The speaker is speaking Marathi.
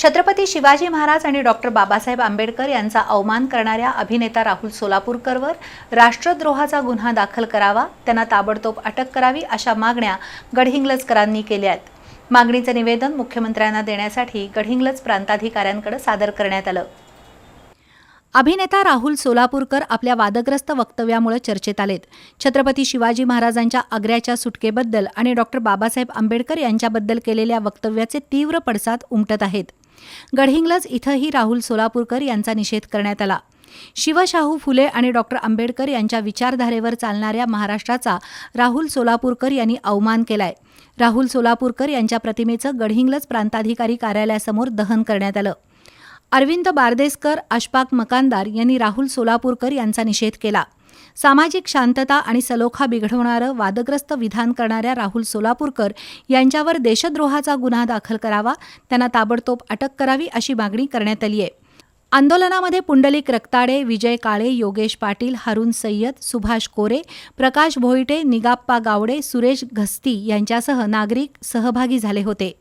छत्रपती शिवाजी महाराज आणि डॉक्टर बाबासाहेब आंबेडकर यांचा अवमान करणाऱ्या अभिनेता राहुल सोलापूरकरवर राष्ट्रद्रोहाचा गुन्हा दाखल करावा त्यांना ताबडतोब अटक करावी अशा मागण्या गडहिंग्लजकरांनी केल्या आहेत. मागणीचं निवेदन मुख्यमंत्र्यांना देण्यासाठी गडहिंग्लज प्रांताधिकाऱ्यांकडे सादर करण्यात आलं. अभिनेता राहुल सोलापूरकर आपल्या वादग्रस्त वक्तव्यामुळे चर्चेत आलेत. छत्रपती शिवाजी महाराजांच्या आग्र्याच्या सुटकेबद्दल आणि डॉक्टर बाबासाहेब आंबेडकर यांच्याबद्दल केलेल्या वक्तव्याचे तीव्र पडसाद उमटत आहेत. गडहिंग्लज इथंही राहुल सोलापूरकर यांचा निषेध करण्यात आला. शिवशाहू फुले आणि डॉक्टर आंबेडकर यांच्या विचारधारेवर चालणाऱ्या महाराष्ट्राचा राहुल सोलापूरकर यांनी अवमान केलाय. राहुल सोलापूरकर यांच्या प्रतिमेचं गडहिंग्लज प्रांताधिकारी कार्यालयासमोर दहन करण्यात आलं. अरविंद बारदेसकर अशफाक मकानदार यांनी राहुल सोलापूरकर यांचा निषेध केला. सामाजिक शांतता आणि सलोखा बिघडवणारं वादग्रस्त विधान करणाऱ्या राहुल सोलापूरकर यांच्यावर देशद्रोहाचा गुन्हा दाखल करावा त्यांना ताबडतोब अटक करावी अशी मागणी करण्यात आली आहे आंदोलनामध्ये पुंडलिक रक्ताडे विजय काळे योगेश पाटील हरुण सय्यद सुभाष कोरे प्रकाश भोईटे निगाप्पा गावडे सुरेश घस्ती यांच्यासह नागरिक सहभागी झाले होते.